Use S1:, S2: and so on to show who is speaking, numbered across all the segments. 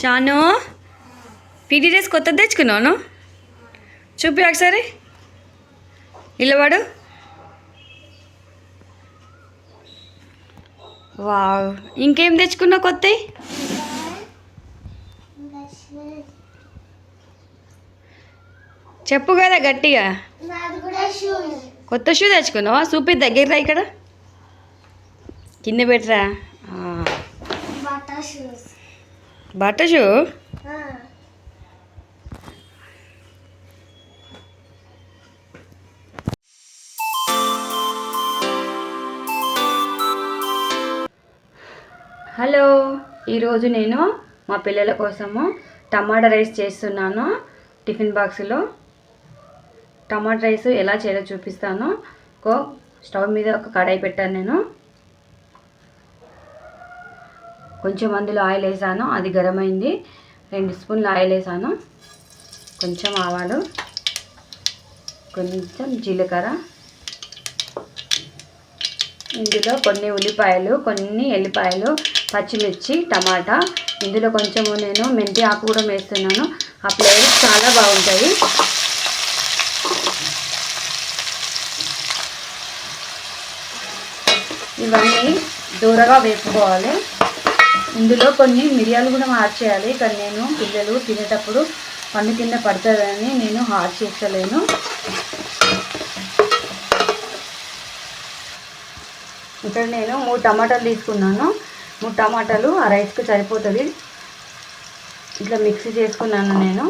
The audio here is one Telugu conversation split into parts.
S1: షాను పీటీ డ్రెస్ కొత్తది తెచ్చుకున్నాను చూపి ఒకసారి. నిలబడు వావ్ ఇంకేం తెచ్చుకున్నావు కొత్త చెప్పు కదా గట్టిగా. కొత్త షూ తెచ్చుకున్నావా? చూపి దగ్గర ఇక్కడ? కింద పెట్టరా? ఆ, హలో ఈరోజు నేను మా పిల్లల కోసము టమాటా రైస్ చేస్తున్నాను టిఫిన్ బాక్స్లో. టమాటా రైస్ ఎలా చేయాలో చూపిస్తాను. కో స్టవ్ మీద ఒక కడాయి పెట్టాను నేను. కొంచెం అందులో ఆయిల్ వేసాను అది గరమైంది. రెండు స్పూన్లు ఆయిల్ వేసాను. కొంచెం ఆవాలు కొంచెం జీలకర్ర. ఇందులో కొన్ని ఉల్లిపాయలు కొన్ని ఎల్లిపాయలు పచ్చిమిర్చి టమాటా. ఇందులో కొంచెము నేను మెంతి ఆకు కూడా వేస్తున్నాను. ఆ ఫ్లేవర్ చాలా బాగుంటుంది ఇవన్నీ దూరగా వేసుకోవాలి ఇందులో కొన్ని మిరియాలు కూడా మార్చేయాలి. కానీ నేను పిల్లలు తినేటప్పుడు పన్ను కింద పడుతుందని నేను హార్డ్ చేస్తలేను. ఇక్కడ నేను మూడు టమాటాలు తీసుకున్నాను. మూడు టమాటాలు ఆ రైస్కి సరిపోతుంది. ఇట్లా మిక్సీ చేసుకున్నాను నేను.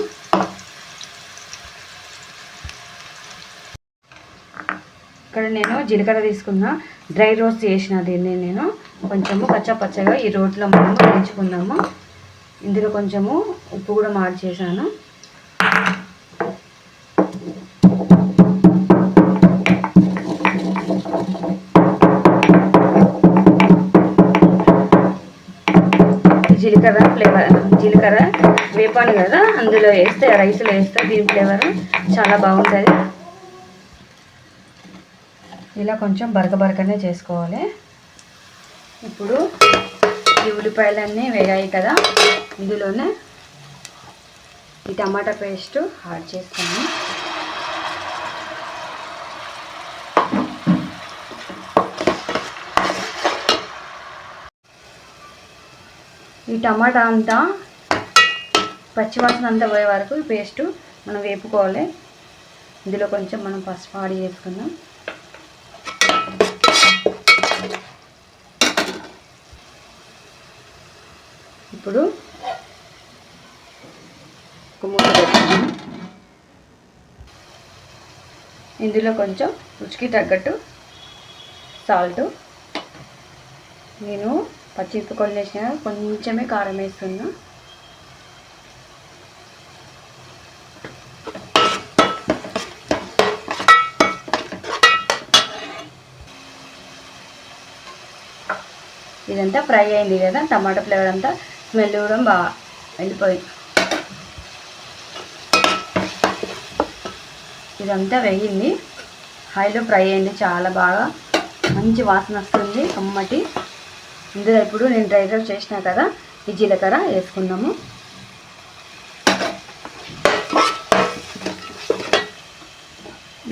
S1: ఇక్కడ నేను జీలకర్ర తీసుకున్నా. డ్రై రోస్ట్ చేసిన దీన్ని నేను. కొంచెము పచ్చ పచ్చగా ఈ రోట్లో మనము వేయించుకుందాము ఇందులో కొంచెము ఉప్పు కూడా మార్చేసాను జీలకర్ర ఫ్లేవర్ జీలకర్ర వేపాను కదా అందులో వేస్తే రైస్లో వేస్తే దీని ఫ్లేవర్ చాలా బాగుంటుంది. ఇలా కొంచెం బరక బరకనే చేసుకోవాలి. ఇప్పుడు ఈ ఉల్లిపాయలన్నీ వేగాయి కదా. ఇందులోనే ఈ టమాటా పేస్ట్ యాడ్ చేస్తాను. ఈ టమాటా అంతా పచ్చివాసన అంతా పోయే వరకు ఈ పేస్ట్ మనం వేపుకోవాలి. ఇందులో కొంచెం మనం పసుపు యాడ్ చేసుకుందాం. ఇప్పుడు ఒక మూత పెట్టుకుందాం ఇందులో కొంచెం రుచికి తగ్గట్టు సాల్ట్. నేను పచ్చిమిరపకాయలు వేసిన కొంచెమే కారం వేస్తున్నా. ఇదంతా ఫ్రై అయింది కదా టమాటా ఫ్లేవర్ అంతా స్మెల్ కూడా బాగా వెళ్ళిపోయి. ఇదంతా వేగింది. హైలో ఫ్రై అయింది చాలా బాగా. మంచి వాసన వస్తుంది కమ్మటి. ఇందులో ఇప్పుడు నేను డ్రై రోస్ట్ చేసిన కదా ఈ జీలకర్ర వేసుకుందాము.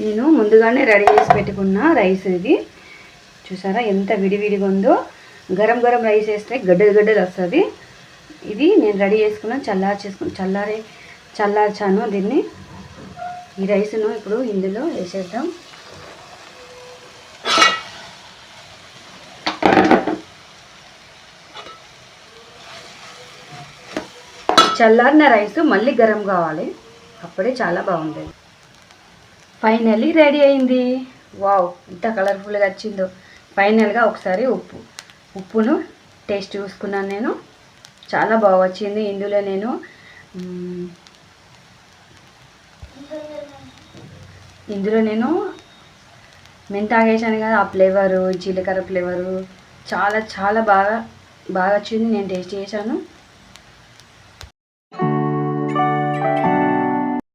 S1: నేను ముందుగానే రెడీ చేసి పెట్టుకున్న రైస్ ఇది. చూసారా ఎంత విడివిడిగా ఉందో. గరం గరం రైస్ వేస్తే గడ్డలు గడ్డలు వస్తుంది. ఇది నేను రెడీ చేసుకున్న చల్లారి చేసుకుని చల్లారి చల్లార్చాను దీన్ని. ఈ రైస్ను ఇప్పుడు ఇందులో వేసేద్దాం. చల్లారిన రైస్ మళ్ళీ గరం కావాలి. అప్పుడే చాలా బాగుంటుంది ఫైనల్లీ రెడీ అయింది. వావ్ ఎంత కలర్ఫుల్గా వచ్చిందో. ఫైనల్గా ఒకసారి ఉప్పు ఉప్పును టేస్ట్ చూసుకున్నాను నేను. చాలా బాగా వచ్చింది ఇందులో నేను ఇందులో నేను మెంత వేసాను కదా ఆ ఫ్లేవరు జీలకర్ర ఫ్లేవరు చాలా చాలా బాగా బాగా వచ్చింది నేను టేస్ట్ చేశాను.